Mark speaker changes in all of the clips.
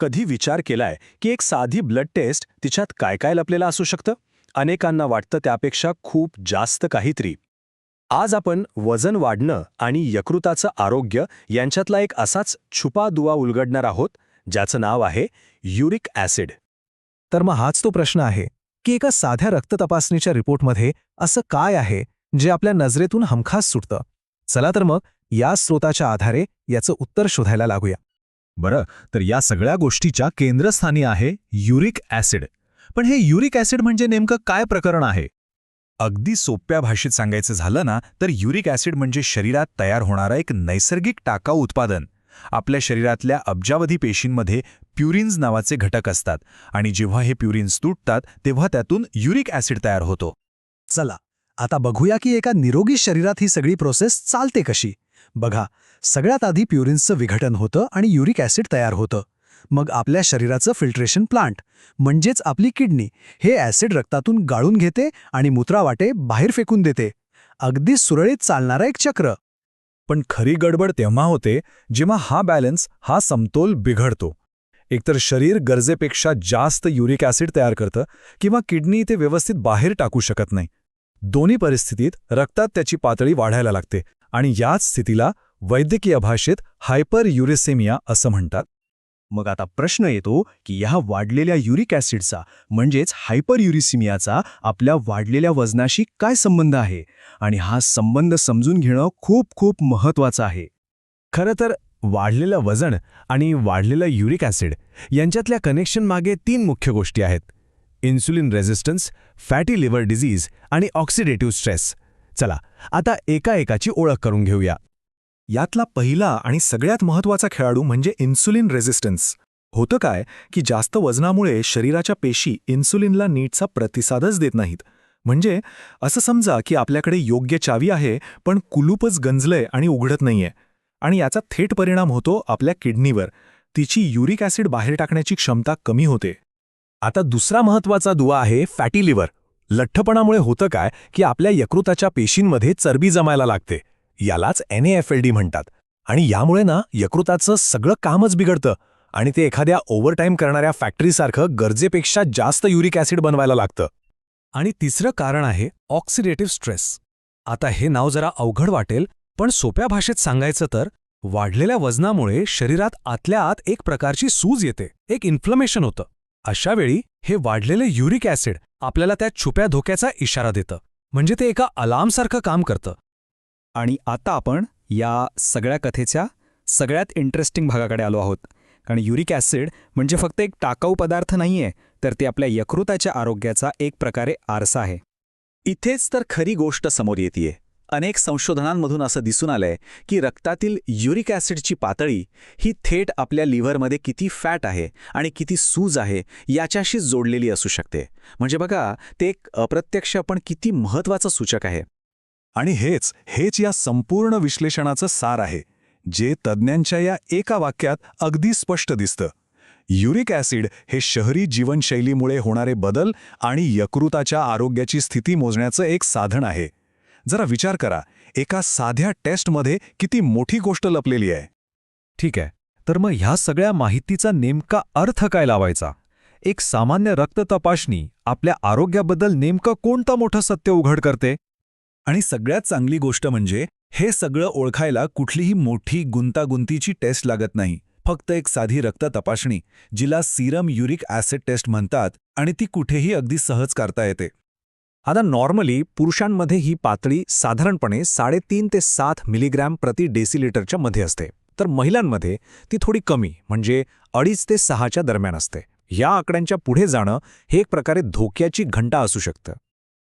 Speaker 1: कधी विचार केलाय की एक साधी ब्लड टेस्ट तिच्यात काय काय लपलेलं असू शकतं? अनेकांना वाटतं त्यापेक्षा खूप जास्त काहीतरी. आज आपण वजन वाढणं आणि यकृताचं आरोग्य यांच्यातला एक असाच छुपा दुवा उलगडणार आहोत ज्याचं नाव आहे युरिक ॲसिड.
Speaker 2: तर मग हाच तो प्रश्न आहे की एका साध्या रक्त तपासणीच्या रिपोर्टमध्ये असं काय आहे जे आपल्या नजरेतून हमखास सुटतं? चला तर मग या स्रोताच्या आधारे याचं उत्तर शोधायला लागूया.
Speaker 3: बरं तर या सगळ्या गोष्टीच्या केंद्रस्थानी आहे युरिक ॲसिड. पण हे युरिक ॲसिड म्हणजे नेमकं काय प्रकरण आहे? अगदी सोप्या भाषेत सांगायचं झालं ना तर युरिक ॲसिड म्हणजे शरीरात तयार होणारं एक नैसर्गिक टाकाऊ उत्पादन. आपल्या शरीरातल्या अब्जावधी पेशींमध्ये प्युरिन्स नावाचे घटक असतात आणि जेव्हा हे प्युरिन्स तुटतात तेव्हा त्यातून युरिक ॲसिड तयार होतो.
Speaker 2: चला आता बघूया की एका निरोगी शरीरात ही सगळी प्रोसेस चालते कशी. बघा सगळ्यात आधी प्युरिन्सचं विघटन होतं आणि युरिक ॲसिड तयार होतं. मग आपल्या शरीराचं फिल्ट्रेशन प्लांट म्हणजेच आपली किडनी हे ॲसिड रक्तातून गाळून घेते आणि मूत्रावाटे बाहेर फेकून देते. अगदी सुरळीत चालणारा एक चक्र.
Speaker 3: पण खरी गडबड तेव्हा होते जेव्हा हा बॅलन्स हा समतोल बिघडतो. एकतर शरीर गरजेपेक्षा जास्त युरिक ॲसिड तयार करतं किंवा किडनी ते व्यवस्थित बाहेर टाकू शकत नाही. दोन्ही परिस्थितीत रक्तात त्याची पातळी वाढायला लागते. आणि याच स्थितीला वैद्यकीय भाषेत हायपर युरेसेमिया असं म्हणतात.
Speaker 1: मग आता प्रश्न येतो की ह्या वाढलेल्या युरिक ॲसिडचा म्हणजेच हायपरयुरिसिमियाचा आपल्या वाढलेल्या वजनाशी काय संबंध आहे? आणि हा संबंध समजून घेणं खूप खूप महत्वाचं आहे.
Speaker 2: खरं तर वाढलेलं वजन आणि वाढलेलं युरिक ॲसिड यांच्यातल्या कनेक्शन मागे तीन मुख्य गोष्टी आहेत. Insulin resistance fatty liver disease आणि ऑक्सिडेटिव्ह स्ट्रेस. चला आता एका एकाची ओळख करून घेऊया.
Speaker 3: यातला पहिला आणि सगळ्यात महत्त्वाचा खेळाडू म्हणजे इन्सुलिन रेझिस्टन्स. होतं काय की जास्त वजनामुळे शरीराच्या पेशी इन्सुलिनला नीटचा प्रतिसादच देत नाहीत. म्हणजे असं समजा की आपल्याकडे योग्य चावी आहे पण कुलूपच गंजलंय आणि उघडत नाहीये. आणि याचा थेट परिणाम होतो आपल्या किडनीवर. तिची युरिक ॲसिड बाहेर टाकण्याची क्षमता कमी होते.
Speaker 2: आता दुसरा महत्त्वाचा दुवा आहे फॅटी लिव्हर. लठ्ठपणामुळे होतं काय की आपल्या यकृताच्या पेशींमध्ये चरबी जमायला लागते. यालाच एन डी म्हणतात. आणि यामुळे ना यकृताचं सगळं कामच बिघडतं आणि ते एखाद्या ओव्हरटाईम करणाऱ्या फॅक्टरीसारखं गरजेपेक्षा जास्त युरिक ॲसिड बनवायला लागतं. आणि तिसरं कारण आहे ऑक्सिडेटिव्ह स्ट्रेस. आता हे नाव जरा अवघड वाटेल पण सोप्या भाषेत सांगायचं तर वाढलेल्या वजनामुळे शरीरात आतल्या आत एक प्रकारची सूज येते एक इन्फ्लमेशन होतं. अशावेळी हे वाढलेले युरिक ॲसिड आपल्याला त्या छुप्या धोक्याचा इशारा देतं. म्हणजे ते एका अलार्मसारखं काम करतं.
Speaker 4: आणि आता आपण या सगळ्या कथेच्या सगळ्यात इंटरेस्टिंग भागाकडे आलो आहोत. कारण युरिक ॲसिड म्हणजे फक्त एक टाकाऊ पदार्थ नाहीये तर ते आपल्या यकृताच्या आरोग्याचा एक प्रकारे आरसा आहे.
Speaker 1: इथेच तर खरी गोष्ट समोर येते अनेक संशोधनांमधून असं दिसून आलंय की रक्तातील युरिक ॲसिडची पातळी ही थेट आपल्या लिव्हरमध्ये किती फॅट आहे आणि किती सूज आहे याच्याशी जोडलेली असू शकते. म्हणजे बघा ते एक अप्रत्यक्ष पण किती महत्वाचं सूचक आहे.
Speaker 3: आणि हेच हेच या संपूर्ण विश्लेषणाचं सार आहे जे तज्ज्ञांच्या या एका वाक्यात अगदी स्पष्ट दिसतं. युरिक ॲसिड हे शहरी जीवनशैलीमुळे होणारे बदल आणि यकृताच्या आरोग्याची स्थिती मोजण्याचं एक साधन आहे. जरा विचार करा एका साध्या टेस्टमध्ये किती मोठी गोष्ट लपलेली आहे. ठीक आहे तर मग ह्या सगळ्या माहितीचा नेमका अर्थ काय लावायचा? एक सामान्य रक्त तपासणी आपल्या आरोग्याबद्दल नेमकं कोणतं मोठं सत्य उघड करते? आणि सगळ्यात चांगली गोष्ट म्हणजे हे सगळं ओळखायला कुठलीही मोठी गुंतागुंतीची टेस्ट लागत नाही. फक्त एक साधी रक्त तपासणी जिला सीरम युरिक ॲसिड टेस्ट म्हणतात आणि ती कुठेही अगदी सहज करता येते.
Speaker 2: आता नॉर्मली पुरुषांमध्ये ही पातळी साधारणपणे साडेतीन ते सात मिलीग्रॅम प्रति डेसिलिटरच्या मध्ये असते. तर महिलांमध्ये ती थोडी कमी म्हणजे अडीच ते सहाच्या दरम्यान असते. या आकड्यांच्या पुढे जाणं हे एक प्रकारे धोक्याची घंटा असू शकतं.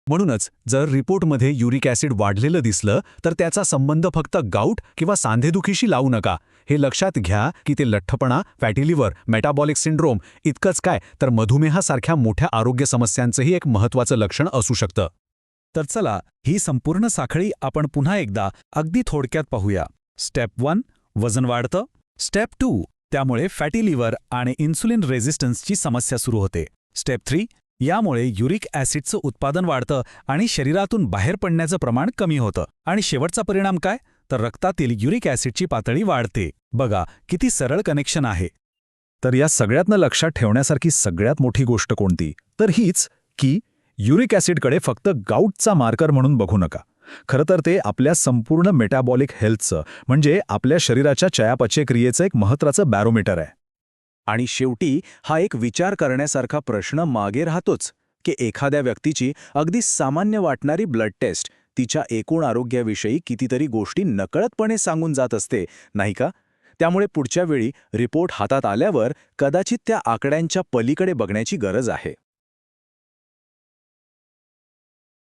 Speaker 3: म्हणूनच जर रिपोर्टमध्ये युरिक ॲसिड वाढलेलं दिसलं तर त्याचा संबंध फक्त गाऊट किंवा सांधेदुखीशी लावू नका. हे लक्षात घ्या की ते लठ्ठपणा फॅटी लिव्हर मेटाबॉलिक सिंड्रोम इतकंच काय तर मधुमेहासारख्या मोठ्या आरोग्य समस्यांचंही एक महत्त्वाचं लक्षण असू शकतं. तर चला ही संपूर्ण साखळी आपण पुन्हा एकदा अगदी थोडक्यात पाहूया. स्टेप वन वजन वाढतं. स्टेप टू त्यामुळे फॅटी लिव्हर आणि इन्सुलिन रेझिस्टन्सची समस्या सुरू होते. स्टेप थ्री यामुळे युरिक ॲसिडचं उत्पादन वाढतं आणि शरीरातून बाहेर पडण्याचं प्रमाण कमी होतं. आणि शेवटचा परिणाम काय? तर रक्तातील युरिक ॲसिडची पातळी वाढते. बघा किती सरळ कनेक्शन आहे. तर या सगळ्यातनं लक्षात ठेवण्यासारखी सगळ्यात मोठी गोष्ट कोणती? तर हीच की युरिक ॲसिडकडे फक्त गाऊटचा मार्कर म्हणून बघू नका. खरं तर ते आपल्या संपूर्ण मेटाबॉलिक हेल्थचं म्हणजे आपल्या शरीराच्या चयापचय क्रियेचं एक महत्त्वाचं बॅरोमीटर आहे.
Speaker 1: आणि शेवटी हा एक विचार करण्यासारखा प्रश्न मागे राहतोच की एखाद्या व्यक्तीची अगदी सामान्य वाटणारी ब्लड टेस्ट तिच्या एकूण आरोग्याविषयी कितीतरी गोष्टी नकळतपणे सांगून जात असते नाही का? त्यामुळे पुढच्या वेळी रिपोर्ट हातात आल्यावर कदाचित त्या आकड्यांच्या पलीकडे बघण्याची गरज आहे.